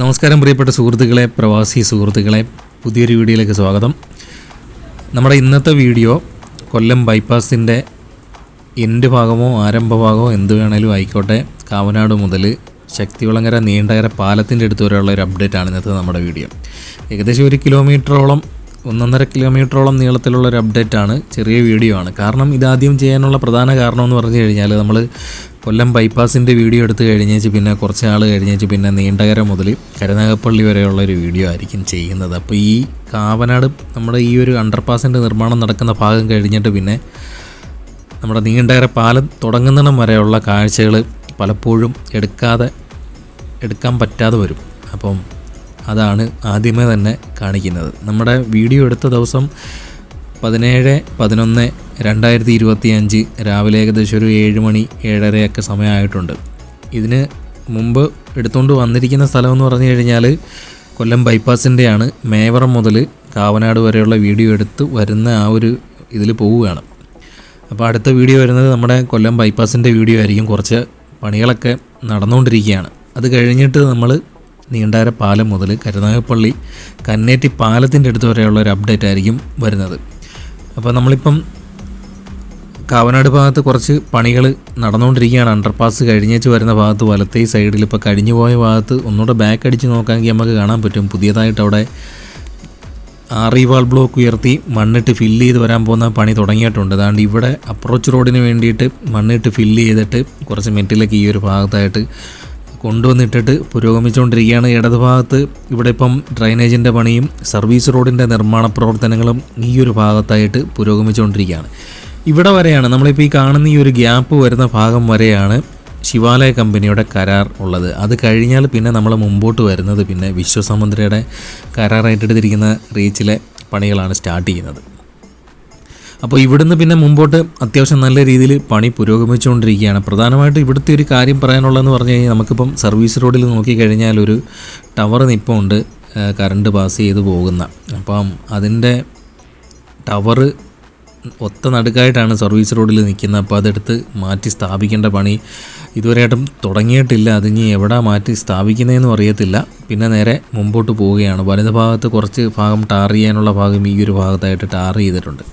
നമസ്കാരം പ്രിയപ്പെട്ട സുഹൃത്തുക്കളെ പ്രവാസി സുഹൃത്തുക്കളെ. പുതിയൊരു വീഡിയോയിലേക്ക് സ്വാഗതം. നമ്മുടെ ഇന്നത്തെ വീഡിയോ കൊല്ലം ബൈപ്പാസിന്റെ എൻഡ് ഭാഗമോ ആരംഭഭാഗമോ എന്ത് വേണേലും ആയിക്കോട്ടെ. കാവനാട് മുതൽ ശക്തികുളങ്ങര നീണ്ടകര പാലത്തിന്റെ അടുത്ത് വരെയുള്ള ഒരു അപ്ഡേറ്റ് ആണ് ഇന്നത്തെ നമ്മുടെ വീഡിയോ. ഏകദേശം ഒരു കിലോമീറ്ററോളം ഒന്നൊന്നര കിലോമീറ്ററോളം നീളത്തിലുള്ള ഒരു അപ്ഡേറ്റ് ആണ് ചെറിയ വീഡിയോ ആണ്. കാരണം ഇതാദ്യം ചെയ്യാനുള്ള പ്രധാന കാരണം എന്ന് പറഞ്ഞു കഴിഞ്ഞാൽ നമ്മൾ കൊല്ലം ബൈപ്പാസിന്റെ വീഡിയോ എടുത്ത് കഴിഞ്ഞേച്ച് പിന്നെ കുറച്ച് നാൾ കഴിഞ്ഞേച്ച് പിന്നെ നീണ്ടകര മുതൽ കരുനാഗപ്പള്ളി വരെയുള്ള ഒരു വീഡിയോ ആയിരിക്കും ചെയ്യുന്നത്. അപ്പോൾ ഈ കാവനാട് നമ്മുടെ ഈ ഒരു അണ്ടർപാസിന്റെ നിർമ്മാണം നടക്കുന്ന ഭാഗം കഴിഞ്ഞിട്ട് പിന്നെ നമ്മുടെ നീണ്ടകര പാലം തുടങ്ങുന്നിടം വരെയുള്ള കാഴ്ചകൾ പലപ്പോഴും എടുക്കാതെ എടുക്കാൻ പറ്റാതെ വരും. അപ്പം അതാണ് ആദ്യമേ തന്നെ കാണിക്കുന്നത്. നമ്മുടെ വീഡിയോ എടുത്ത ദിവസം പതിനേഴ് പതിനൊന്ന് രണ്ടായിരത്തി ഇരുപത്തി അഞ്ച് രാവിലെ ഏകദേശം ഒരു ഏഴ് മണി ഏഴരയൊക്കെ സമയമായിട്ടുണ്ട്. ഇതിന് മുമ്പ് എടുത്തുകൊണ്ട് വന്നിരിക്കുന്ന സ്ഥലം എന്ന് പറഞ്ഞു കഴിഞ്ഞാൽ കൊല്ലം ബൈപ്പാസിന്റെയാണ് മേവറം മുതൽ കാവനാട് വരെയുള്ള വീഡിയോ എടുത്ത് വരുന്ന ആ ഒരു ഇതിൽ പോവുകയാണ്. അപ്പോൾ അടുത്ത വീഡിയോ വരുന്നത് നമ്മുടെ കൊല്ലം ബൈപ്പാസിന്റെ വീഡിയോ ആയിരിക്കും. കുറച്ച് പണികളൊക്കെ നടന്നുകൊണ്ടിരിക്കുകയാണ് അത് കഴിഞ്ഞിട്ട് നമ്മൾ നീണ്ടാര പാലം മുതൽ കരുനാഗപ്പള്ളി കന്നേറ്റി പാലത്തിന്റെ അടുത്ത് വരെയുള്ള ഒരു അപ്ഡേറ്റ് ആയിരിക്കും വരുന്നത്. അപ്പോൾ നമ്മളിപ്പം കാവനാട് ഭാഗത്ത് കുറച്ച് പണികൾ നടന്നുകൊണ്ടിരിക്കുകയാണ്. അണ്ടർപാസ് കഴിഞ്ഞേച്ച് വരുന്ന ഭാഗത്ത് വലത്തേ സൈഡിൽ ഇപ്പോൾ കഴിഞ്ഞു പോയ ഭാഗത്ത് ഒന്നുകൂടെ ബാക്ക് അടിച്ച് നോക്കാമെങ്കിൽ നമുക്ക് കാണാൻ പറ്റും. പുതിയതായിട്ട് അവിടെ ആറിവാൾ ബ്ലോക്ക് ഉയർത്തി മണ്ണിട്ട് ഫില്ല് ചെയ്ത് വരാൻ പോകുന്ന പണി തുടങ്ങിയിട്ടുണ്ട്. അതാണ്ട് ഇവിടെ അപ്രോച്ച് റോഡിന് വേണ്ടിയിട്ട് മണ്ണിട്ട് ഫില്ല് ചെയ്തിട്ട് കുറച്ച് മെറ്റിലൊക്കെ ഈ ഒരു ഭാഗത്തായിട്ട് കൊണ്ടുവന്നിട്ടിട്ട് പുരോഗമിച്ചുകൊണ്ടിരിക്കുകയാണ് ഇടതുഭാഗത്ത് ഇവിടെ ഇപ്പം ഡ്രൈനേജിന്റെ പണിയും സർവീസ് റോഡിന്റെ നിർമ്മാണ പ്രവർത്തനങ്ങളും ഈ ഒരു ഭാഗത്തായിട്ട് പുരോഗമിച്ചുകൊണ്ടിരിക്കുകയാണ്. ഇവിടെ വരെയാണ് നമ്മളിപ്പോൾ ഈ കാണുന്ന ഈ ഒരു ഗ്യാപ്പ് വരുന്ന ഭാഗം വരെയാണ് ശിവാലയ കമ്പനിയുടെ കരാർ ഉള്ളത്. അത് കഴിഞ്ഞാൽ പിന്നെ നമ്മൾ മുമ്പോട്ട് വരുന്നത് പിന്നെ വിശ്വസമുദ്രയുടെ കരാറായിട്ടെടുത്തിരിക്കുന്ന റീച്ചിലെ പണികളാണ് സ്റ്റാർട്ട് ചെയ്യുന്നത്. അപ്പോൾ ഇവിടുന്ന് പിന്നെ മുമ്പോട്ട് അത്യാവശ്യം നല്ല രീതിയിൽ പണി പുരോഗമിച്ചുകൊണ്ടിരിക്കുകയാണ്. പ്രധാനമായിട്ട് ഇവിടുത്തെ ഒരു കാര്യം പറയാനുള്ളതെന്ന് പറഞ്ഞു കഴിഞ്ഞാൽ നമുക്കിപ്പം സർവീസ് റോഡിൽ നോക്കിക്കഴിഞ്ഞാൽ ഒരു ടവർ നിപ്പമുണ്ട് കറണ്ട് പാസ് ചെയ്ത് പോകുന്ന. അപ്പം അതിന്റെ ടവർ ഒത്ത നടുക്കായിട്ടാണ് സർവീസ് റോഡിൽ നിൽക്കുന്നത്. അപ്പോൾ അതെടുത്ത് മാറ്റി സ്ഥാപിക്കേണ്ട പണി ഇതുവരെയായിട്ടും തുടങ്ങിയിട്ടില്ല. അതിനി എവിടെ മാറ്റി സ്ഥാപിക്കുന്നതെന്നും അറിയത്തില്ല. പിന്നെ നേരെ മുമ്പോട്ട് പോവുകയാണ്. വലത് ഭാഗത്ത് കുറച്ച് ഭാഗം ടാർ ചെയ്യാനുള്ള ഭാഗം ഈ ഒരു ഭാഗത്തായിട്ട് ടാർ ചെയ്തിട്ടുണ്ട്.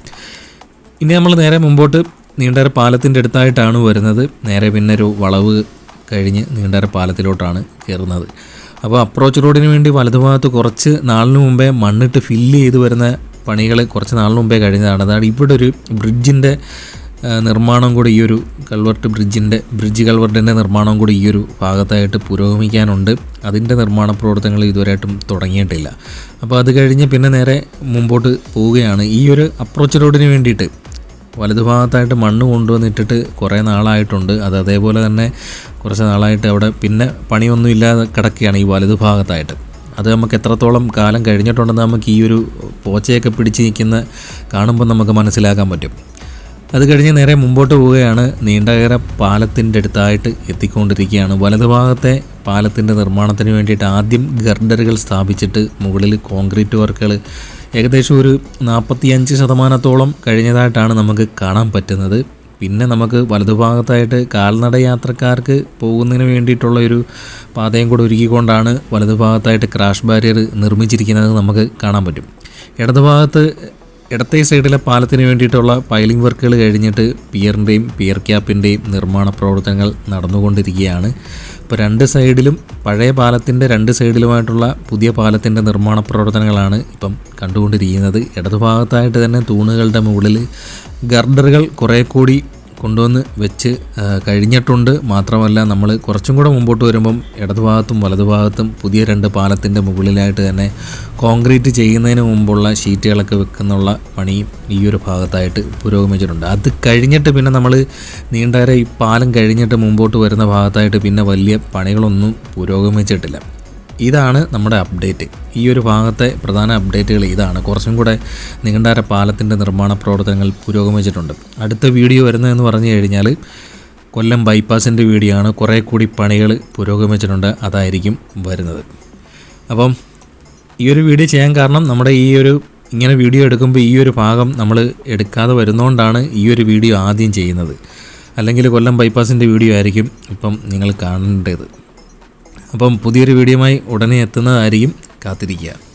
ഇനി നമ്മൾ നേരെ മുമ്പോട്ട് നീണ്ടര പാലത്തിന്റെ അടുത്തായിട്ടാണ് വരുന്നത്. നേരെ പിന്നെ ഒരു വളവ് കഴിഞ്ഞ് നീണ്ടര പാലത്തിലോട്ടാണ് കയറുന്നത്. അപ്പോൾ അപ്രോച്ച് റോഡിന് വേണ്ടി വലതുഭാഗത്ത് കുറച്ച് നാളിന് മുമ്പേ മണ്ണിട്ട് ഫില്ല് ചെയ്ത് വരുന്ന പണികൾ കുറച്ച് നാളിന് മുമ്പേ കഴിഞ്ഞതാണ്. അതാണ് ഇവിടെ ഒരു ബ്രിഡ്ജിന്റെ നിർമ്മാണം കൂടി ഈ ഒരു കൾവർട്ട് ബ്രിഡ്ജിന്റെ ബ്രിഡ്ജ് കൾവർട്ടിന്റെ നിർമ്മാണം കൂടി ഈ ഒരു ഭാഗത്തായിട്ട് പുരോഗമിക്കാനുണ്ട്. അതിന്റെ നിർമ്മാണ പ്രവർത്തനങ്ങൾ ഇതുവരെയായിട്ടും തുടങ്ങിയിട്ടില്ല. അപ്പോൾ അത് കഴിഞ്ഞ് പിന്നെ നേരെ മുമ്പോട്ട് പോവുകയാണ്. ഈ ഒരു അപ്രോച്ച് റോഡിന് വേണ്ടിയിട്ട് വലതുഭാഗത്തായിട്ട് മണ്ണ് കൊണ്ടുവന്നിട്ടിട്ട് കുറേ നാളായിട്ടുണ്ട്. അത് അതേപോലെ തന്നെ കുറച്ച് നാളായിട്ട് അവിടെ പിന്നെ പണിയൊന്നും ഇല്ലാതെ കിടക്കുകയാണ് ഈ വലതുഭാഗത്തായിട്ട്. അത് നമുക്ക് എത്രത്തോളം കാലം കഴിഞ്ഞിട്ടുണ്ടെന്ന് നമുക്ക് ഈ ഒരു പോച്ചയൊക്കെ പിടിച്ച് നിൽക്കുന്ന കാണുമ്പോൾ നമുക്ക് മനസ്സിലാക്കാൻ പറ്റും. അത് കഴിഞ്ഞ് നേരെ മുമ്പോട്ട് പോവുകയാണ് നീണ്ടകര പാലത്തിന്റെ അടുത്തായിട്ട് എത്തിക്കൊണ്ടിരിക്കുകയാണ്. വലതുഭാഗത്തെ പാലത്തിന്റെ നിർമ്മാണത്തിന് വേണ്ടിയിട്ട് ആദ്യം ഗർഡറുകൾ സ്ഥാപിച്ചിട്ട് മുകളിൽ കോൺക്രീറ്റ് വർക്കുകൾ ഏകദേശം ഒരു നാൽപ്പത്തിയഞ്ച് ശതമാനത്തോളം കഴിഞ്ഞതായിട്ടാണ് നമുക്ക് കാണാൻ പറ്റുന്നത്. പിന്നെ നമുക്ക് വലതുഭാഗത്തായിട്ട് കാൽനട യാത്രക്കാർക്ക് പോകുന്നതിന് വേണ്ടിയിട്ടുള്ള ഒരു പാതയും കൂടെ ഒരുക്കിക്കൊണ്ടാണ് വലതുഭാഗത്തായിട്ട് ക്രാഷ് ബാരിയർ നിർമ്മിച്ചിരിക്കുന്നത് നമുക്ക് കാണാൻ പറ്റും. ഇടതുഭാഗത്ത് ഇടത്തെ സൈഡിലെ പാലത്തിന് വേണ്ടിയിട്ടുള്ള പൈലിംഗ് വർക്കുകൾ കഴിഞ്ഞിട്ട് പിയറിന്റെയും പിയർ ക്യാപ്പിന്റെയും നിർമ്മാണ പ്രവർത്തനങ്ങൾ നടന്നുകൊണ്ടിരിക്കുകയാണ്. ഇപ്പോൾ രണ്ട് സൈഡിലും പഴയ പാലത്തിന്റെ രണ്ട് സൈഡിലുമായിട്ടുള്ള പുതിയ പാലത്തിന്റെ നിർമ്മാണ പ്രവർത്തനങ്ങളാണ് ഇപ്പം കണ്ടുകൊണ്ടിരിക്കുന്നത്. ഇടതുഭാഗത്തായിട്ട് തന്നെ തൂണുകളുടെ മുകളിൽ ഗർഡറുകൾ കുറേ കൂടി കൊണ്ടുവന്ന് വെച്ച് കഴിഞ്ഞിട്ടുണ്ട്. മാത്രമല്ല നമ്മൾ കുറച്ചും കൂടെ മുമ്പോട്ട് വരുമ്പം ഇടതുഭാഗത്തും വലതുഭാഗത്തും പുതിയ രണ്ട് പാലത്തിന്റെ മുകളിലായിട്ട് തന്നെ കോൺക്രീറ്റ് ചെയ്യുന്നതിന് മുമ്പുള്ള ഷീറ്റുകളൊക്കെ വെക്കുന്നുള്ള പണിയും ഈ ഒരു ഭാഗത്തായിട്ട് പുരോഗമിച്ചിട്ടുണ്ട്. അത് കഴിഞ്ഞിട്ട് പിന്നെ നമ്മൾ നീണ്ടാര ഈ പാലം കഴിഞ്ഞിട്ട് മുമ്പോട്ട് വരുന്ന ഭാഗത്തായിട്ട് പിന്നെ വലിയ പണികളൊന്നും പുരോഗമിച്ചിട്ടില്ല. ഇതാണ് നമ്മുടെ അപ്ഡേറ്റ്. ഈ ഒരു ഭാഗത്തെ പ്രധാന അപ്ഡേറ്റുകൾ ഇതാണ്. കുറച്ചും കൂടെ നീണ്ടാര പാലത്തിന്റെ നിർമ്മാണ പ്രവർത്തനങ്ങൾ പുരോഗമിച്ചിട്ടുണ്ട്. അടുത്ത വീഡിയോ വരുന്നതെന്ന് പറഞ്ഞു കഴിഞ്ഞാൽ കൊല്ലം ബൈപ്പാസിന്റെ വീഡിയോ ആണ് കുറേ കൂടി പണികൾ പുരോഗമിച്ചിട്ടുണ്ട്. അതായിരിക്കും വരുന്നത്. അപ്പം ഈ ഒരു വീഡിയോ ചെയ്യാൻ കാരണം നമ്മുടെ ഈ ഒരു ഇങ്ങനെ വീഡിയോ എടുക്കുമ്പോൾ ഈ ഒരു ഭാഗം നമ്മൾ എടുക്കാതെ വരുന്നതുകൊണ്ടാണ് ഈ ഒരു വീഡിയോ ആദ്യം ചെയ്യുന്നത്. അല്ലെങ്കിൽ കൊല്ലം ബൈപ്പാസിന്റെ വീഡിയോ ആയിരിക്കും ഇപ്പം നിങ്ങൾ കാണേണ്ടത്. അപ്പം പുതിയൊരു വീഡിയോയുമായി ഉടനെ എത്തുന്നതായിരിക്കും കാത്തിരിക്കുക.